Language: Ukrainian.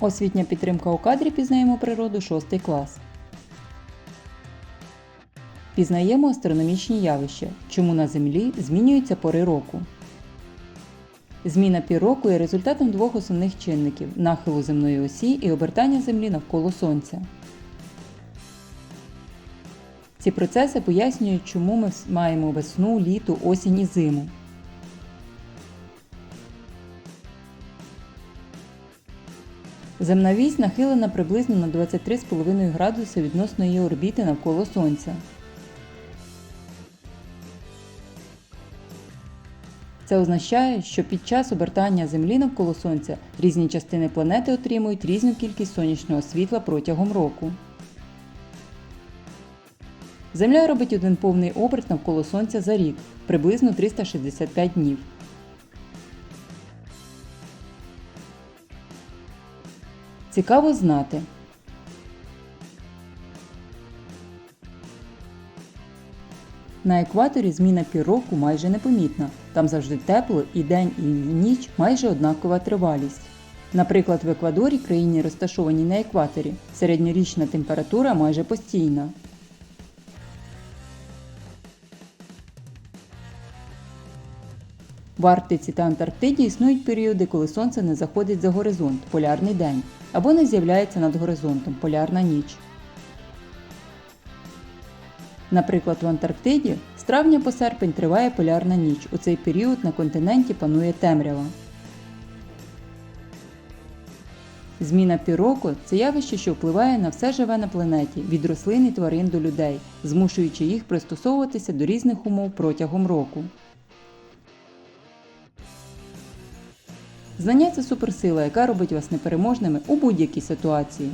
Освітня підтримка у кадрі пізнаємо природу 6 клас. Пізнаємо астрономічні явища, чому на Землі змінюються пори року. Зміна пір року є результатом двох основних чинників нахилу земної осі і обертання Землі навколо Сонця. Ці процеси пояснюють, чому ми маємо весну, літо, осінь і зиму. Земна вісь нахилена приблизно на 23,5 градуси відносно її орбіти навколо Сонця. Це означає, що під час обертання Землі навколо Сонця різні частини планети отримують різну кількість сонячного світла протягом року. Земля робить один повний оберт навколо Сонця за рік, приблизно 365 днів. Цікаво знати. На екваторі зміна пір року майже непомітна. Там завжди тепло і день і ніч майже однакова тривалість. Наприклад, в Еквадорі, країні розташованій на екваторі, середньорічна температура майже постійна. В Арктиці та Антарктиді існують періоди, коли сонце не заходить за горизонт полярний день або не з'являється над горизонтом полярна ніч. Наприклад, в Антарктиді з травня по серпень триває полярна ніч. У цей період на континенті панує темрява. Зміна пір року – це явище, що впливає на все живе на планеті від рослин і тварин до людей, змушуючи їх пристосовуватися до різних умов протягом року. Знання це суперсила, яка робить вас непереможними у будь-якій ситуації.